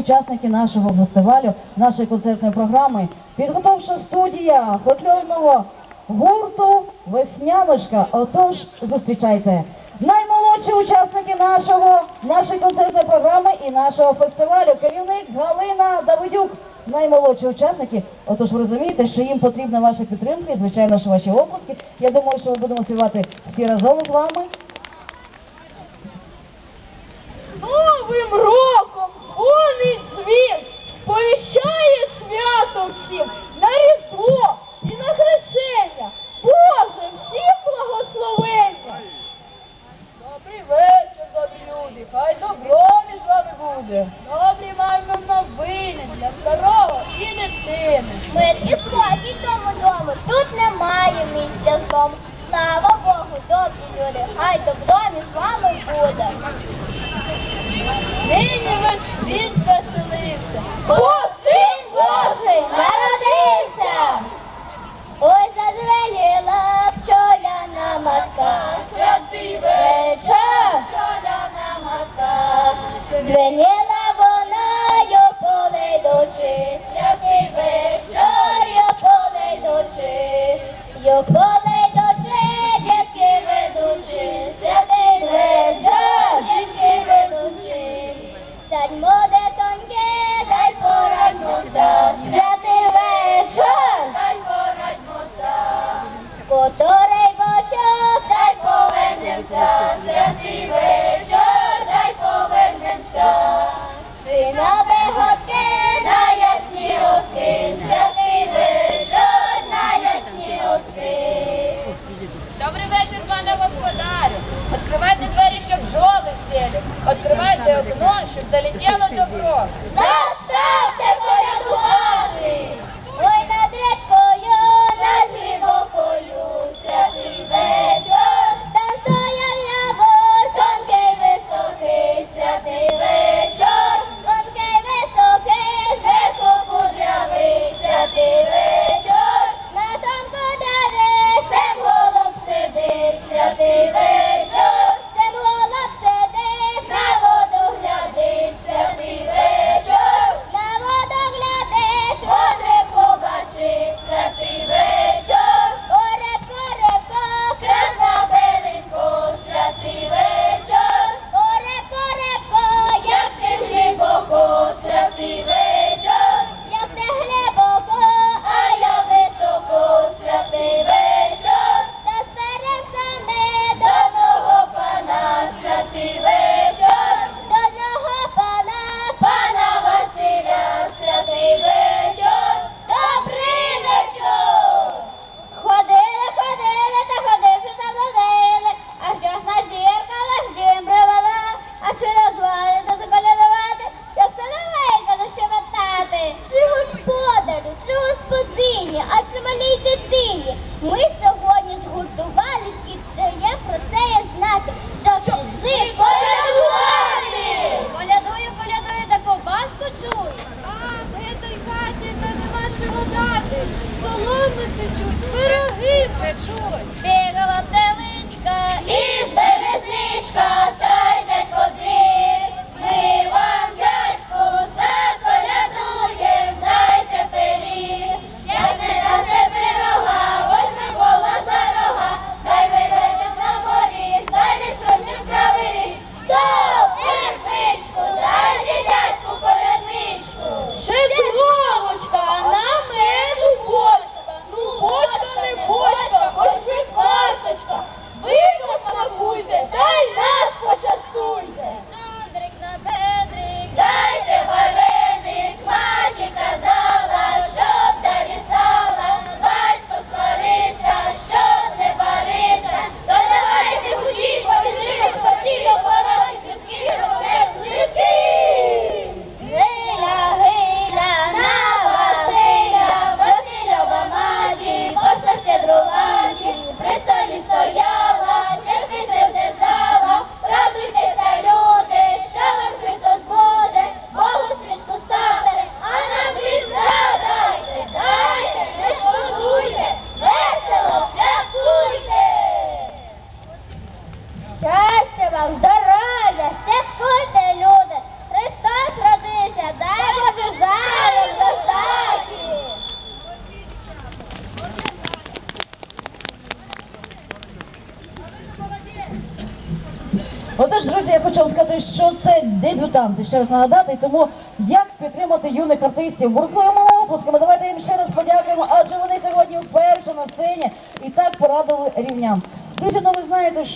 учасники нашого фестивалю, нашої концертної програми, Підготовша студія фольклорного гурту Весняночка. Отож, зустрічайте наймолодші учасники нашого нашої концертної програми і нашого фестивалю. Керівник Галина Давидюк. Наймолодші учасники, отож ви розумієте, що їм потрібна ваша підтримка і звичайно, що ваші опуски. Я думаю, що ми будемо співати всі разом з вами. Новим роком червоний дзвін повіщає свято всім на різдво і на хрещення. Боже, всім благословення. Добрий вечір, добрі люди. Хай добро між вами буде. Добрі маємо новини для старого і дитини. Мир і спокій тому дому. Тут немає місця злому. Слава Богу, добрі люди. Хай добро. Your bullet. соломи течуть, пироги течуть. Щастя вам, здоров'я, святкуйте, люди, Христос родився, дай Боже зараз достаті. Отож, друзі, я хочу вам сказати, що це дебютанти, ще раз нагадати, тому як підтримати юних артистів. Буркуємо опусками. давайте їм ще раз подякуємо, адже вони сьогодні вперше на сцені і так порадили рівням. Друзі, ну ви знаєте, що...